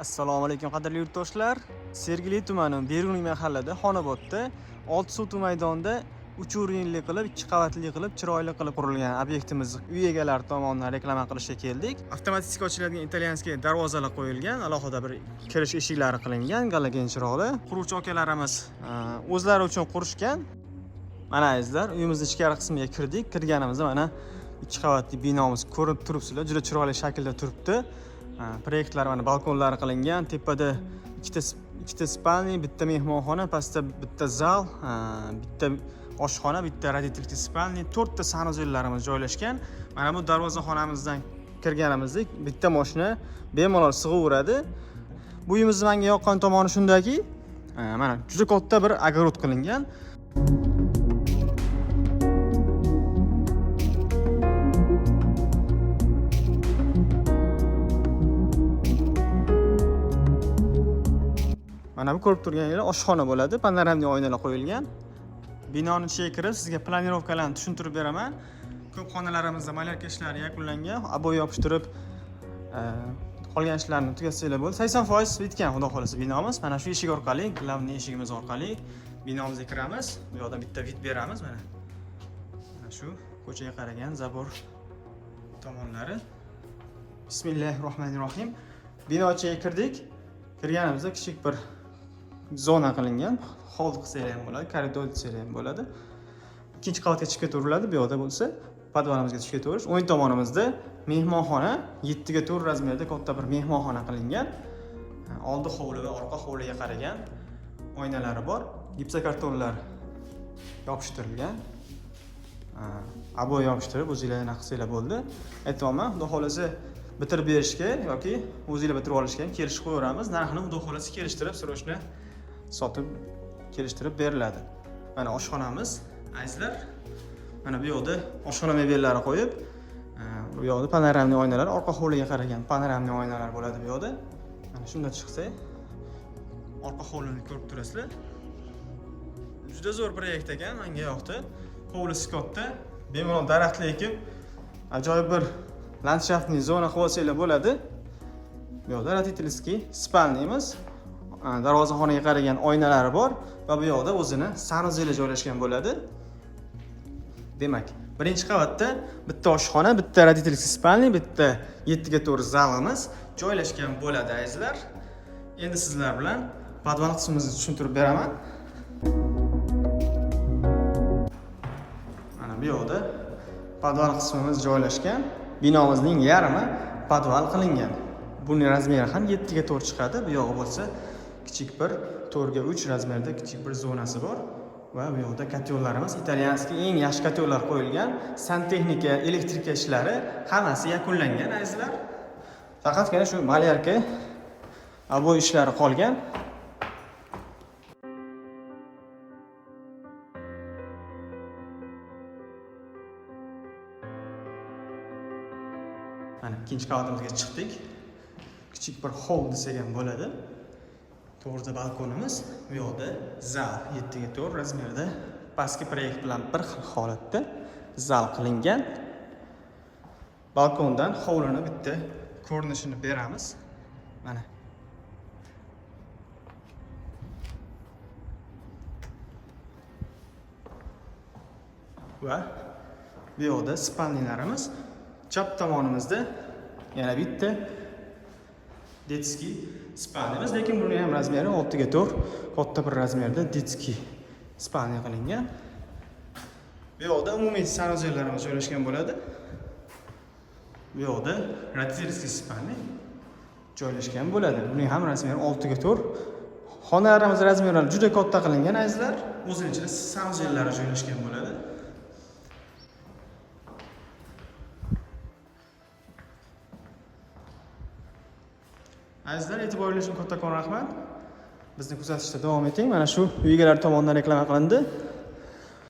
assalomu alaykum qadrli yurtdoshlar. Sergeli tumani beruniy mahallada xonobodda olti suv maydonida uch o'rinli qilib ikki qavatli qilib chiroyli qilib qurilgan obyektimiz uy egalari tomonidan reklama qilishga keldik. Avtomatik ochiladigan italyanskiy darvozalar qo'yilgan alohida bir kirish eshiklari qilingan galogen chiroqli quruvchi akalarimiz e, o'zlari uchun qurishgan. Mana azizlar uyimizni ichkari qismiga kirdik. Kirganimizda mana ikki qavatli binomiz ko'rinib turibsizlar juda chiroyli shaklda turibdi. Proyektlar mana balkonlari qilingan tepada ikkita ikkita spalni bitta mehmonxona pastda bitta zal bitta oshxona bitta родительский spalni to'rtta sanuzellarimiz joylashgan. Mana bu darvozaxonamizdan kirganimizda bitta moshina bemalol sig'averadi bu uyimizni menga yoqqan tomoni shundaki mana juda katta bir огород qilingan. mana bu ko'rib turganingiz oshxona bo'ladi panoramli oynalar qo'yilgan binoni ichiga kirib sizga planirovkalarni tushuntirib beraman ko'p xonalarimizda malyarka ishlari yakunlangan обои yopishtirib e, qolgan ishlarni tugatsanglar bo'ldi sakson foiz bitgan xudo xohlasa binomiz mana shu eshik orqali главный eshigimiz orqali binomizga kiramiz bu yoqdan bitta vid beramiz mana mana shu ko'chaga qaragan zabor tomonlari bismillahi rohmanir rohim bino ichiga kirdik kirganimizda kichik bir zona qilingan. Hol qilsanglar ham bo'ladi koridor desanglar ham bo'ladi. Ikkinchi qavatga chiqib ketaveriladi bu yoqda bo'lsa podvalimizga tushib ketaverish o'ng tomonimizda mehmonxona yettiga to'rt razmerda katta bir mehmonxona qilingan. Oldi hovli va orqa hovliga qaragan oynalari bor. Gipsokartonlar yopishtirilgan. Обои yopishtirib o'zinglar anaqa qilsanglar bo'ldi. Aytyapman xudo xohlasa bitirib berishga yoki o'zinglar bitirib olishga ham kelishib qo'yaveramiz. Narxini xudo xohlasa kelishtirib срочно sotib kelishtirib beriladi mana oshxonamiz azizlar mana bu yoqda oshxona mebellari qo'yib e, bu yoqda panoramniy oynalar orqa hovliga qaragan panoramniy oynalar bo'ladi bu yoqda mana shunda chiqsa orqa hovlini ko'rib turasizlar juda zo'r proyekt ekan menga yoqdi hovlisi katta bemalol daraxtlar ekib ajoyib bir landshaftniy zona qilib olsanglar bo'ladi bu yoqda родительский spalniymiz darvozaxonaga qaragan oynalari bor va bu yoqda o'zini sanuzeli joylashgan bo'ladi. Demak birinchi qavatda bitta oshxona bitta родительский spalni bitta yettiga to'rt zalimiz joylashgan bo'ladi azizlar endi sizlar bilan podval qismimizni tushuntirib beraman. Mana bu yoqda podval qismimiz joylashgan. Binomizning yarmi podval qilingan. Buni razmeri ham yettiga to'rt chiqadi. Bu yog'i bo'lsa kichik bir to'rtga uch razmerda kichik bir zonasi bor. Va bu yoqda kotellarimiz italyanskiy eng yaxshi kotellar qo'yilgan santexnika elektrika ishlari hammasi yakunlangan azizlar. Faqatgina shu malyarka обои ishlari qolgan. Mana ikkinchi qavatimizga chiqdik. Kichik bir hol desak ham bo'ladi. To'g'rida balkonimiz bu yoqda zal yettiga to'rt razmerda pastki proyekt bilan bir xil zal qilingan. Balkondan hovlini bitta ko'rinishini beramiz. Mana. Va bu yoqda spalnilarimiz chap tomonimizda yana bitta детский spalnimiz lekin buni ham razmeri oltiga to'rt katta bir razmerda детский spalnya qilingan bu yoqda umumiy sanuzellarimiz joylashgan bo'ladi bu yoqda родительский spalnya joylashgan bo'ladi buning ham razmeri oltiga to'rt xonalarimiz razmerlari juda katta qilingan azizlar o'zini ichida sanuzellari joylashgan bo'ladi Azizlar e'tiboringiz uchun kattakon rahmat. Bizni kuzatishda davom eting. Mana shu uy egalari tomonidan reklama qilindi.